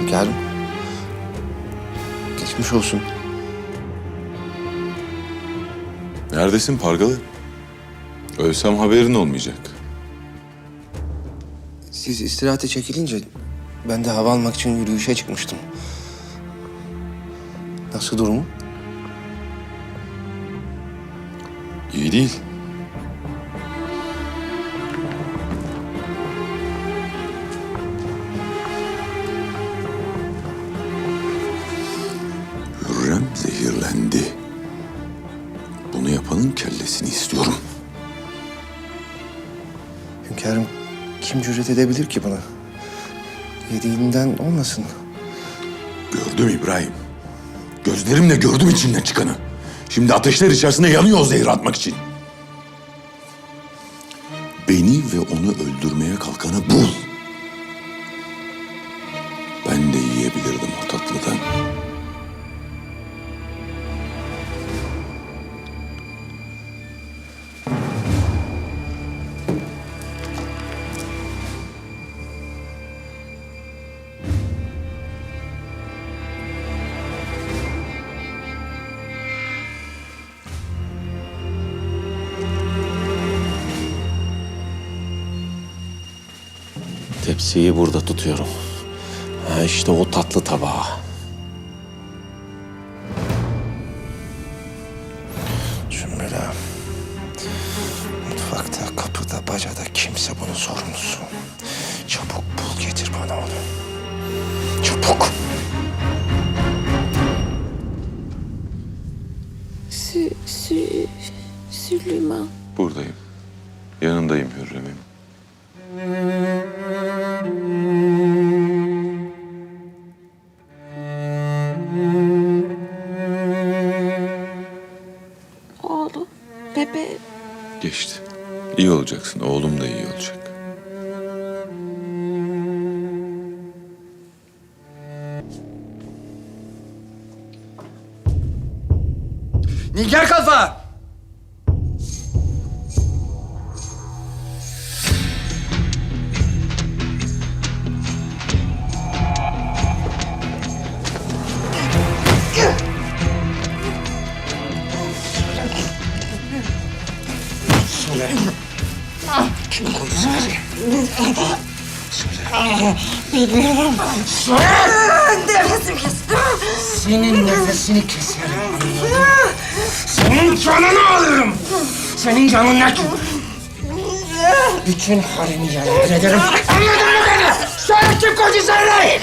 Hünkârım. Geçmiş olsun. Neredesin Pargalı? Ölsem haberin olmayacak. Siz istirahate çekilince ben de hava almak için yürüyüşe çıkmıştım. Nasıl durumu? İyi değil. Zehirlendi. Bunu yapanın kellesini istiyorum. Hünkârım kim cüret edebilir ki buna? Yediğinden olmasın. Gördüm İbrahim. Gözlerimle gördüm içinden çıkanı. Şimdi ateşler içerisinde yanıyor o zehri atmak için. Beni ve onu öldürmeye kalkanı bul. Ben de yiyebilirdim o Tepsiyi burada tutuyorum. Ha işte o tatlı tabağı. Sümbüla. Mutfakta, kapıda, bacada kimse bunun sorumlusu. Çabuk bul getir bana onu. Çabuk. Sü, sü, Süleyman. Buradayım. Yanındayım Hürrem'im. Bebeğim. Geçti. İyi olacaksın. Oğlum da iyi olacak. Nigar Kalfa! Nefesim kestim. Senin nefesini keserim. Senin canını alırım. Senin canınla kim? Bütün haremi yerle ederim. Anladın mı beni? Söyle kim kocu söyle.